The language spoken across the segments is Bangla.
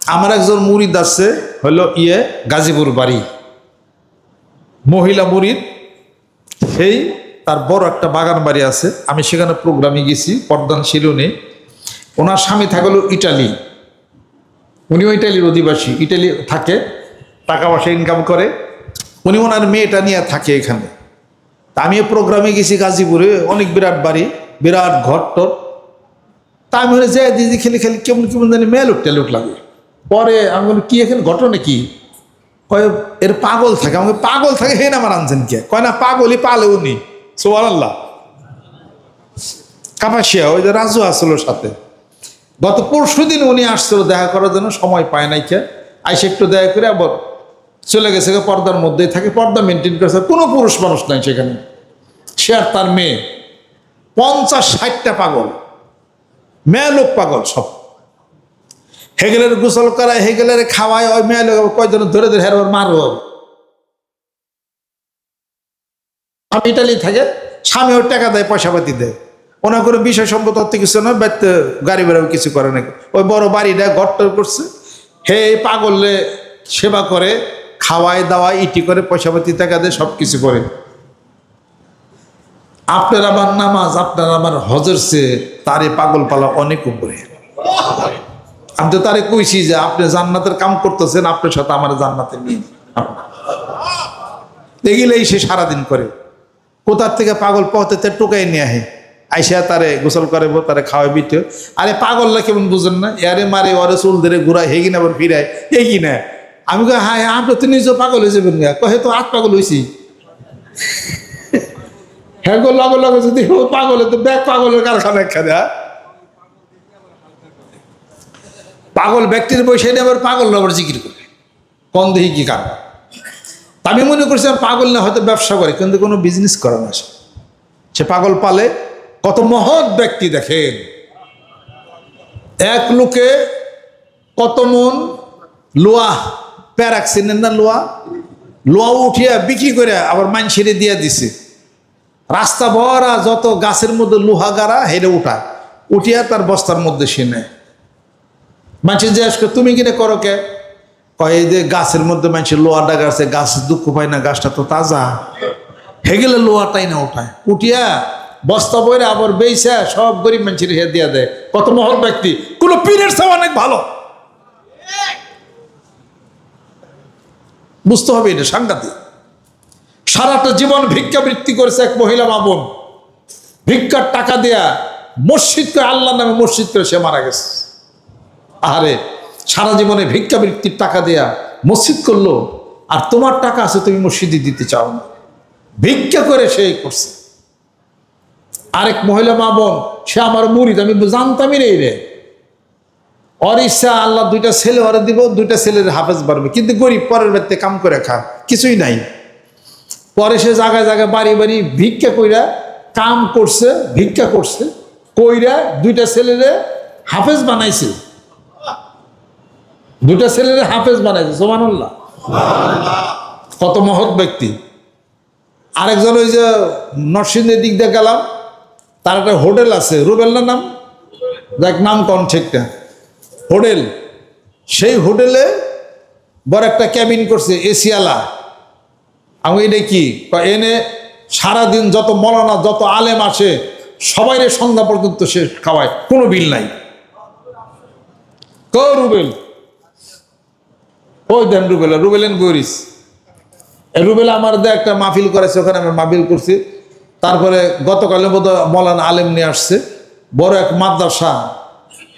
আমার একজন মুরিদ আছে, হলো ইয়ে গাজীপুর বাড়ি। মহিলা মুরিদ, সেই তার বড় একটা বাগান বাড়ি আছে। আমি সেখানে প্রোগ্রামে গেছি পর্দান শিলনে ওনার স্বামী থাকল ইটালি। উনিও ইটালির অধিবাসী, ইটালি থাকে, টাকা পয়সা ইনকাম করে। উনি ওনার মেয়েটা নিয়ে থাকে এখানে। তা আমি প্রোগ্রামে গেছি গাজীপুরে, অনেক বিরাট বাড়ি, বিরাট ঘর টর তা আমি যে, দিদি, খেলে খেলে কেমন কেমন জানি মেলুক টেলুক লাগে। পরে আমি বলি, কি এখানে ঘটনা কি? কয়, এর পাগল থাকে। আমাকে পাগল থাকে হে না আমার আনছেন কে কয়, না, পাগলই পালে উনি। সোয়াল আল্লাহ কাপাসিয়া, ওই যে রাজু আসলো সাথে। গত পরশু দিন উনি আসছিল দেখা করার জন্য, সময় পায় নাই কে। আইসে একটু দেখা করে আবার চলে গেছে পর্দার মধ্যেই থাকে, পর্দা মেনটেন করেছে। কোনো পুরুষ মানুষ নাই সেখানে। সে আর তার মেয়ে। পঞ্চাশ ষাটটা পাগল। মেয়ে লোক পাগল সব। হেগেলের গোসল করায়, হেগেলের খাওয়ায়, ওই মেয়ে কয়জন ধরে ধরে হেরবার মারব? আমি ইটালি থাকে স্বামী ওর টাকা দেয়, পয়সা পাতি দেয়। ওনার কোনো বিষয় সম্পদ অত কিছু নয় ব্যক্তি গাড়ি বেড়াও কিছু করে না। ওই বড় বাড়িটা ঘরটর করছে। হে পাগলে সেবা করে, খাওয়ায়, দাওয়ায়, ইটি করে, পয়সা পাতি, টাকা দেয় সব কিছু করে। আপনার আমার নামাজ, আপনার আমার হজর সে তারে পাগল পালা অনেক উপরে। আমি তো তারে কইছি যে আপনি জান্নাতের কাম করতেছেন, আপনার সাথে আমার জান্নাতে নিয়ে এগুলোই সে সারাদিন করে। কোথার থেকে পাগল পথে টোকাই নিয়ে আহে। আইসা তারে গোসল করে তারে খাওয়াই বিটে আরে পাগল পাগলরা কেমন বুঝেন না? এরে মারে, ওরে চুল ধরে ঘুরায় হেগি না আবার ফিরায় এই না আমি কই হ্যাঁ আপনি তো নিজেও পাগল হয়ে যাবেন কহে, তো আট পাগল হয়েছি হ্যাঁ গো, লগে লগে যদি পাগল তো ব্যাগ পাগলের কারখানা একখানে হ্যাঁ? পাগল ব্যক্তির বসে নিয়ে আবার পাগল আবার জিকির করে। কম দেখি কি কারণ? আমি মনে করছিলাম পাগল না হয়তো ব্যবসা করে, কিন্তু কোনো বিজনেস করে না সে। সে পাগল পালে কত মহৎ ব্যক্তি দেখেন। এক লোকে কত মন লোয়া, প্যারাক চিনেন না লোয়া? লোয়া উঠিয়া বিক্রি করে আবার মানসিরে দিয়া দিছে। রাস্তা ভরা যত গাছের মধ্যে লোহা গাড়া হেরে উঠা উঠিয়া তার বস্তার মধ্যে সে নেয়। মানুষের জিজ্ঞেস করে, তুমি কিনে করো কে? কয়, এই যে গাছের মধ্যে মানুষের লোহাটা গাছে গাছ দুঃখ পায় না, গাছটা তো তাজা। হেগেলে লোহাটাই না উঠায় উঠিয়া বস্তা বইরে আবার বেইসা, সব গরিব মানুষের হে দিয়া দেয়। কত মহৎ ব্যক্তি। কোনো পীরের সব অনেক ভালো। বুঝতে হবে এটা সাংঘাতিক। সারাটা জীবন ভিক্ষাবৃত্তি করেছে এক মহিলা মামুন ভিক্ষার টাকা দেয়া মসজিদ করে আল্লাহ নামে মসজিদ করে সে মারা গেছে। আরে সারা জীবনে ভিক্ষাবৃত্তির টাকা দেয়া মসজিদ করল, আর তোমার টাকা আছে তুমি মসজিদে দিতে চাও না। ভিক্ষা করে সে করছে। আরেক মহিলা মা বোন, সে আমার মুরিদ, আমি জানতামই নেই রে। ওর ইচ্ছা আল্লাহ দুইটা ছেলে ওরে দিব, দুইটা ছেলের হাফেজ বাড়বে। কিন্তু গরিব পরের বাড়িতে কাম করে খা, কিছুই নাই। পরে সে জায়গায় জায়গায় বাড়ি বাড়ি ভিক্ষা কইরা কাম করছে, ভিক্ষা করছে, কইরা দুইটা ছেলেরে হাফেজ বানাইছে। দুইটা ছেলেরে হাফেজ বানাইছে সোমানুল্লাহ কত মহৎ ব্যক্তি। আরেকজন ওই যে নরসিংহের দিক দিয়ে গেলাম, তার একটা হোটেল আছে রুবেল্লার নাম? দেখ, নাম কন ঠিকটা হোটেল, সেই হোটেলে বড় একটা ক্যাবিন করছে এসিয়ালা আমি এটা কি? এনে সারাদিন যত মলানা, যত আলেম আসে, সবাইরে সন্ধ্যা পর্যন্ত সে খাওয়ায়, কোনো বিল নাই। ক রুবেল ওই দেন রুবেলা? রুবেলেন গরিস। রুবেল আমার দে একটা মাহফিল করেছে, ওখানে আমি মাহফিল করছি। তারপরে গতকালে বোধ মলানা আলেম নিয়ে আসছে। বড় এক মাদ্রাসা।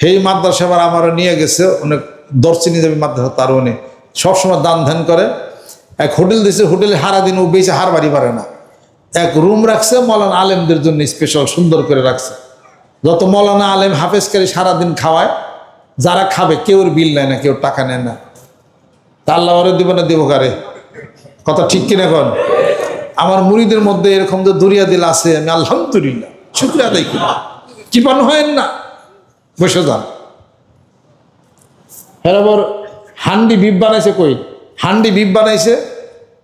সেই মাদ্রাসা আবার আমারও নিয়ে গেছে। অনেক দর্শনী যাবে মাদ্রাসা তার উনি সবসময় দান ধ্যান করে। এক হোটেল দিয়েছে হোটেলে হারা দিন ও বেশি হার বাড়ি পারে না। এক রুম রাখছে, মৌলানা আলেমদের জন্য স্পেশাল সুন্দর করে রাখছে। যত মৌলানা আলেম হাফেজকারী সারাদিন খাওয়ায়, যারা খাবে, কেউর বিল নেয় না, কেউ টাকা নেয় না। তা আল্লাহ ওরে দিব না দিব কারে? কথা ঠিক কিনা কন? আমার মুড়িদের মধ্যে এরকম যে দরিয়া দিল আছে, আমি আলহামদুলিল্লাহ, শুক্রিয়া আদায় করি। চিপানো হয় না, বসে যান। এরপর হান্ডি বিপ বানাইছে কই? হান্ডি বিপ বানাইছে,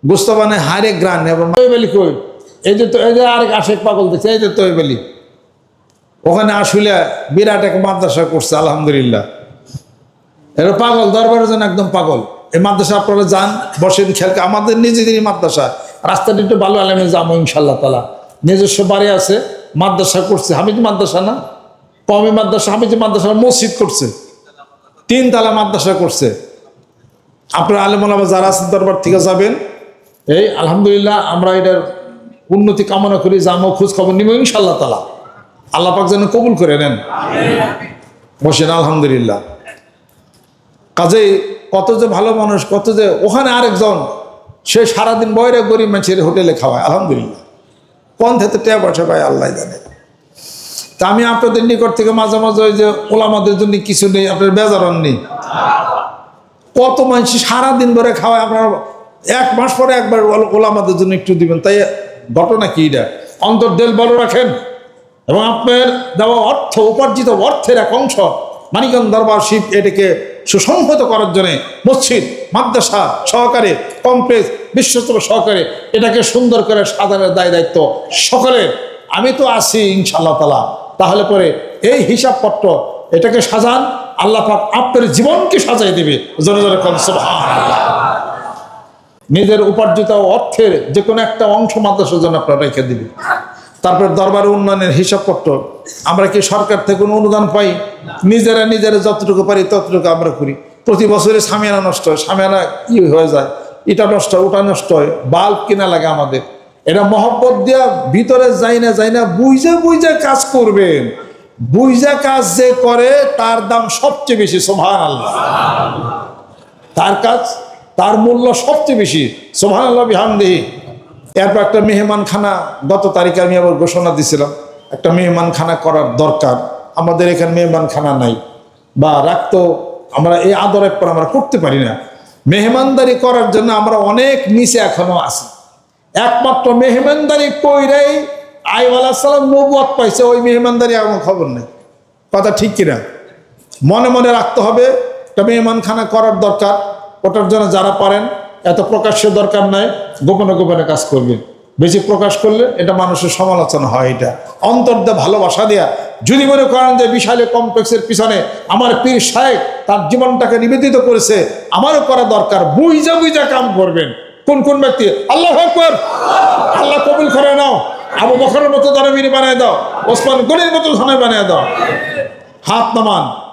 গোস্ত বানায় হারে গ্রান এবং কই? এই যে তো এই যে আরেক আশেক পাগল দিচ্ছে এই যে তৈবেলি। ওখানে আসলে বিরাট এক মাদ্রাসা করছে, আলহামদুলিল্লাহ। এরা পাগল, দরবারের জন্য একদম পাগল। এই মাদ্রাসা আপনারা যান, বসেন খেলকে আমাদের নিজেদেরই মাদ্রাসা। রাস্তাটি একটু ভালো, আলেমে যাব ইনশাল্লাহ তালা নিজস্ব বাড়ি আছে, মাদ্রাসা করছে। হামিদ মাদ্রাসা না? কমি মাদ্রাসা, হামিদ মাদ্রাসা মসজিদ করছে। তিন তালা মাদ্রাসা করছে। আপনার আলেমুলামা যারা আছেন, দরবার থেকে যাবেন। এই আলহামদুলিল্লাহ, আমরা এটার উন্নতি কামনা করি, যাব খোঁজ খবর নিব ইনশাল্লাহ তালা আল্লাহ পাক যেন কবুল করে নেন। বসেন, আলহামদুলিল্লাহ। কাজেই কত যে ভালো মানুষ, কত যে ওখানে আরেকজন, সে সারাদিন বয়রে গরিব মানুষের হোটেলে খাওয়ায়, আলহামদুলিল্লাহ। কোন থেকে টেয়া পয়সা পায় আল্লাহ জানে। তা আমি আপনাদের নিকট থেকে মাঝে মাঝে ওই যে ওলামাদের জন্য কিছু নেই, আপনার বেজারন নেই কত মানুষ সারাদিন ধরে খাওয়ায়, আপনার এক মাস পরে একবার ওল- ওলামাদের জন্য একটু দিবেন, তাই ঘটনা কি এটা? অন্তর্দেল বড় রাখেন, এবং আপনার দেওয়া অর্থ, উপার্জিত অর্থের এক অংশ। মানিকগঞ্জ দরবার শিব এটাকে সুসংহত করার জন্য মসজিদ, মাদ্রাসা সহকারে কমপ্লেক্স বিশ্বস্তর সহকারে এটাকে সুন্দর করে সাজানোর দায় দায়িত্ব সকলের। আমি তো আছি ইনশাল্লাহ তালা তাহলে পরে এই হিসাবপত্র এটাকে সাজান, আল্লাহ পাক আপনার জীবনকে সাজাই দেবে। জোরে জোরে নিজের উপার্জিত অর্থের যে কোনো একটা অংশ মাদ্রাসার জন্য আপনারা রেখে দিবে তারপর দরবারে উন্নয়নের হিসাবপত্র আমরা কি সরকার থেকে কোনো অনুদান পাই? নিজেরা নিজেরা যতটুকু পারি ততটুকু আমরা করি। প্রতি বছরে সামিয়ানা নষ্ট হয়। সামিয়ানা কি হয়ে যায়? এটা নষ্ট হয় ওটা নষ্ট হয়। বাল্ব কিনা লাগে আমাদের। এটা মহব্বত দিয়া ভিতরে যাই না যাই না বুঝে বুঝে কাজ করবেন। বুঝে কাজ যে করে, তার দাম সবচেয়ে বেশি সোভান আল্লাহ তার কাজ, তার মূল্য সবচেয়ে বেশি সোভান আল্লাহ বিহামদেহি। এরপর একটা মেহমানখানা, গত তারিখে আমি আবার ঘোষণা দিছিলাম, একটা মেহমানখানা করার দরকার। আমাদের এখানে মেহমানখানা নাই। বা রাখতো আমরা এই আদরের পর আমরা করতে পারি না। মেহমানদারি করার জন্য আমরা অনেক নিচে এখনও আছি। একমাত্র মেহমানদারি কইরাই আইওয়ালা সালাম নবুয়াত পাইছে, ওই মেহমানদারি আমার খবর নেই। কথা ঠিক কিনা? মনে মনে রাখতে হবে, একটা মেহমানখানা করার দরকার, ওটার জন্য যারা পারেন এত প্রকাশ্য দরকার নাই, গোপনে গোপনে কাজ করবেন বেশি প্রকাশ করলে এটা মানুষের সমালোচনা হয় এটা। অন্তর অন্তর্দে ভালোবাসা দেয়া। যদি মনে করেন যে বিশালে কমপ্লেক্সের পিছনে আমার পীর সাহেব তার জীবনটাকে নিবেদিত করেছে, আমারও করা দরকার। বুঝা বুঝা কাম করবেন। কোন কোন ব্যক্তি? আল্লাহ আকবর। আল্লাহ কবুল করে নাও। আবু বকরের মতো দানবীর বানিয়ে দাও। ওসমান গনির মতো ধনে বানিয়ে দাও। হাত নামান।